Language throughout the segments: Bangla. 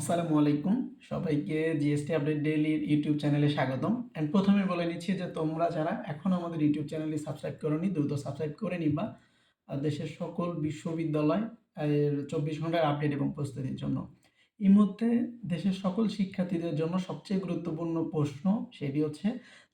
আসসালামু আলাইকুম। সবাইকে জিএসটি আপডেট ডেইলির ইউটিউব চ্যানেলে স্বাগতম। অ্যান্ড প্রথমে বলে নিচ্ছি যে তোমরা যারা এখন আমাদের ইউটিউব চ্যানেলটি সাবস্ক্রাইব করনি, দ্রুত সাবস্ক্রাইব করে নিবা। দেশের সকল বিশ্ববিদ্যালয় চব্বিশ ঘণ্টার আপডেট এবং প্রস্তুতির জন্য। এই মুহূর্তে দেশের সকল শিক্ষার্থীদের জন্য সবচেয়ে গুরুত্বপূর্ণ প্রশ্ন সেটি হচ্ছে,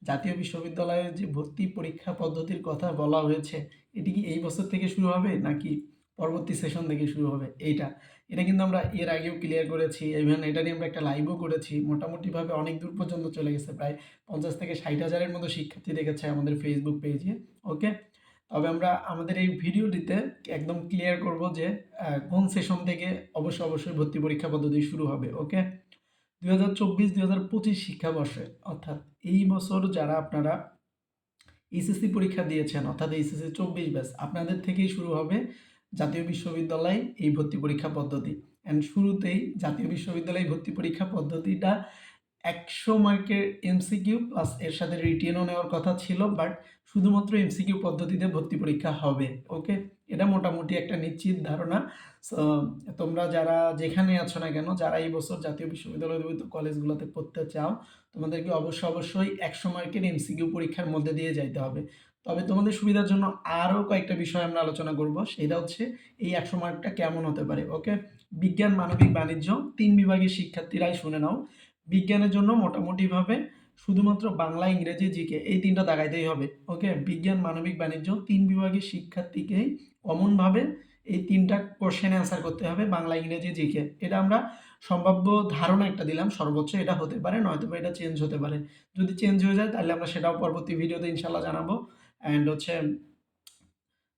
জাতীয় বিশ্ববিদ্যালয়ের যে ভর্তি পরীক্ষা পদ্ধতির কথা বলা হয়েছে, এটি কি এই বছর থেকে শুরু হবে নাকি পরবর্তী সেশন থেকে শুরু হবে এইটা। এটা কিন্তু আমরা এর আগেও ক্লিয়ার করেছি ইভেন এটা নিয়ে আমরা একটা লাইভও করেছি। মোটামুটিভাবে অনেক দূর পর্যন্ত চলে গেছে, প্রায় পঞ্চাশ থেকে ষাট হাজারের মতো শিক্ষার্থী দেখেছে আমাদের ফেসবুক পেজে ওকে তবে আমরা আমাদের এই ভিডিওটিতে একদম ক্লিয়ার করব যে কোন সেশন থেকে অবশ্যই অবশ্যই ভর্তি পরীক্ষা পদ্ধতি শুরু হবে ওকে দুই হাজার চব্বিশ, দুই হাজার পঁচিশ শিক্ষাবর্ষে, অর্থাৎ এই বছর যারা আপনারা এইচএসসি পরীক্ষা দিয়েছেন, অর্থাৎ এইচএসসি চব্বিশ ব্যাস, আপনাদের থেকেই শুরু হবে জাতীয় বিশ্ববিদ্যালয় এই ভর্তি পরীক্ষা পদ্ধতি। অ্যান্ড শুরুতেই জাতীয় বিশ্ববিদ্যালয় ভর্তি পরীক্ষা পদ্ধতিটা একশো মার্কের এমসিকিউ প্লাস এর সাথে রিটেনও নেওয়ার কথা ছিল বাট শুধুমাত্র এমসিকিউ পদ্ধতিতে ভর্তি পরীক্ষা হবে ওকে এটা মোটামুটি একটা নিশ্চিত ধারণা। তোমরা যারা যেখানে আছো না কেন, যারা এই বছর জাতীয় বিশ্ববিদ্যালয় কলেজগুলোতে পড়তে চাও, তোমাদেরকে অবশ্যই অবশ্যই একশো মার্কের এমসিকিউ পরীক্ষার মধ্যে দিয়ে যাইতে হবে। তবে তোমাদের সুবিধার জন্য আরও কয়েকটা বিষয় আমরা আলোচনা করব। সেটা হচ্ছে এই একশো মার্কটা কেমন হতে পারে, ওকে? বিজ্ঞান, মানবিক, বাণিজ্য, তিন বিভাগের শিক্ষার্থীরাই শুনে নাও। বিজ্ঞানের জন্য মোটামুটিভাবে শুধুমাত্র বাংলা, ইংরেজি, জিকে এই তিনটা দাগাইতেই হবে, ওকে? বিজ্ঞান, মানবিক, বাণিজ্য তিন বিভাগের শিক্ষার্থীকেই কমনভাবে এই তিনটা কোশ্চেন অ্যান্সার করতে হবে, বাংলা, ইংরেজি, জিকে। এটা আমরা সম্ভাব্য ধারণা একটা দিলাম, সর্বোচ্চ এটা হতে পারে নয়তো এটা চেঞ্জ হতে পারে। যদি চেঞ্জ হয়ে যায় তাহলে আমরা সেটাও পরবর্তী ভিডিওতে ইনশাল্লাহ জানাব। অ্যান্ড হচ্ছে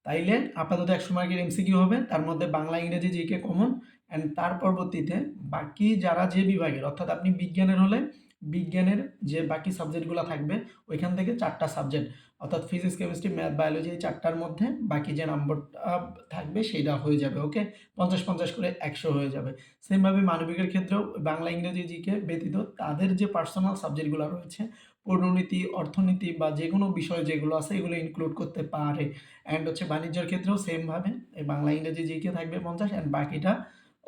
তাইলে আপাতত একশো মার্কের এমসিকিউ হবে তার মধ্যে বাংলা ইংরেজি জিকে কমন অ্যান্ড তার পরবর্তীতে বাকি যারা যে বিভাগের, অর্থাৎ আপনি বিজ্ঞানের হলে বিজ্ঞানের যে বাকি সাবজেক্টগুলো থাকবে, ওইখান থেকে চারটা সাবজেক্ট, অর্থাৎ ফিজিক্স কেমিস্ট্রি ম্যাথ বায়োলজি এই চারটার মধ্যে বাকি যে নম্বরটা থাকবে সেইটা হয়ে যাবে ওকে পঞ্চাশ পঞ্চাশ করে একশো হয়ে যাবে। সেমভাবে মানবিকের ক্ষেত্রেও বাংলা, ইংরেজি জিকে ব্যতীত তাদের যে পার্সোনাল সাবজেক্টগুলো রয়েছে পৌরনীতি অর্থনীতি বা যে কোনো বিষয় যেগুলো আছে এগুলো ইনক্লুড করতে পারে। অ্যান্ড হচ্ছে বাণিজ্যের ক্ষেত্রেও সেমভাবে এই বাংলা, ইংরেজি জিকে থাকবে পঞ্চাশ অ্যান্ড বাকিটা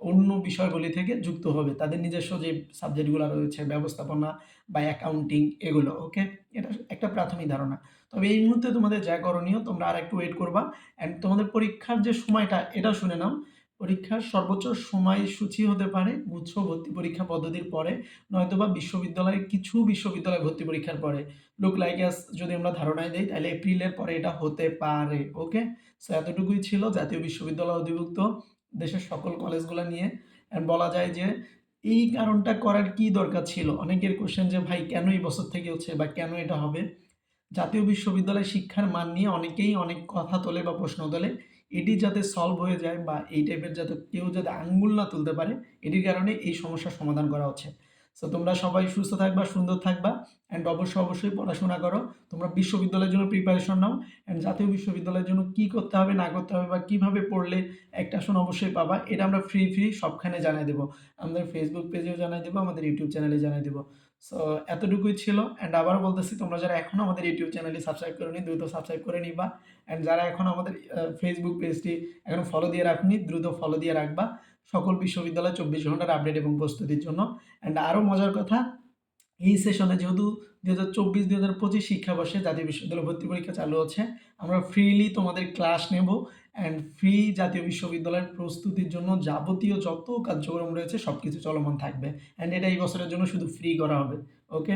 অন্য বিষয়গুলি থেকে যুক্ত হবে। তাদের নিজস্ব যে সাবজেক্টগুলো রয়েছে, ব্যবস্থাপনা বা অ্যাকাউন্টিং এগুলো ওকে এটা একটা প্রাথমিক ধারণা। তবে এই মুহূর্তে তোমাদের যা করণীয়, তোমরা আর একটু ওয়েট করবা অ্যান্ড তোমাদের পরীক্ষার যে সময়টা এটা শুনে নাও। পরীক্ষার সর্বোচ্চ সময়সূচি হতে পারে গুচ্ছ ভর্তি পরীক্ষা পদ্ধতির পরে, নয়তোবা বিশ্ববিদ্যালয়ের কিছু বিশ্ববিদ্যালয় ভর্তি পরীক্ষার পরে। লুক লাইক অ্যাস যদি আমরা ধারণায় দিই, তাহলে এপ্রিলের পরে এটা হতে পারে ওকে সো এতটুকুই ছিল জাতীয় বিশ্ববিদ্যালয় অধিভুক্ত। দেশের সকল কলেজগুলো নিয়ে। অ্যান্ড বলা যায় যে, এই কারণটা করার কি দরকার ছিল? অনেকের কোশ্চেন যে, ভাই, কেন এই বছর থেকে হচ্ছে বা কেন এটা হবে? জাতীয় বিশ্ববিদ্যালয় শিক্ষার মান নিয়ে অনেকেই অনেক কথা তোলে বা প্রশ্ন তোলে। এটি যাতে সলভ হয়ে যায় বা এই টাইপের যাতে কেউ যাতে আঙ্গুল না তুলতে পারে, এটির কারণে এই সমস্যার সমাধান করা হচ্ছে। সো তোমরা সবাই সুস্থ থাকবা, সুন্দর থাকবা অ্যান্ড অবশ্যই অবশ্যই পড়াশোনা করো। তোমরা বিশ্ববিদ্যালয়ের জন্য প্রিপারেশন নাও অ্যান্ড জাতীয় বিশ্ববিদ্যালয়ের জন্য কী করতে হবে, না করতে হবে, বা কীভাবে পড়লে একটা আসন অবশ্যই পাবা, এটা আমরা ফ্রি ফ্রি সবখানে জানাই দেবো। আমাদের ফেসবুক পেজেও জানাই দেবো, আমাদের ইউটিউব চ্যানেলে জানাই দেবো। সো এতটুকুই ছিল অ্যান্ড আবারও বলতেছি, তোমরা যারা এখনও আমাদের ইউটিউব চ্যানেলটি সাবস্ক্রাইব করেনি, দ্রুত সাবস্ক্রাইব করে নিবা অ্যান্ড যারা এখন আমাদের ফেসবুক পেজটি এখন ফলো দিয়ে রাখনি, দ্রুত ফলো দিয়ে রাখবা। সকল বিশ্ববিদ্যালয় চব্বিশ ঘণ্টার আপডেট এবং প্রস্তুতির জন্য। অ্যান্ড আরও মজার কথা, এই সেশনে যেহেতু দু হাজার চব্বিশ দু হাজার পঁচিশ শিক্ষাবর্ষে জাতীয় বিশ্ববিদ্যালয় ভর্তি পরীক্ষা চালু হচ্ছে, আমরা ফ্রিলি তোমাদের ক্লাস নেব। অ্যান্ড ফ্রি জাতীয় বিশ্ববিদ্যালয়ের প্রস্তুতির জন্য যাবতীয় যত কার্যক্রম রয়েছে সব কিছু চলমান থাকবে। অ্যান্ড এটা এই বছরের জন্য শুধু ফ্রি করা হবে ওকে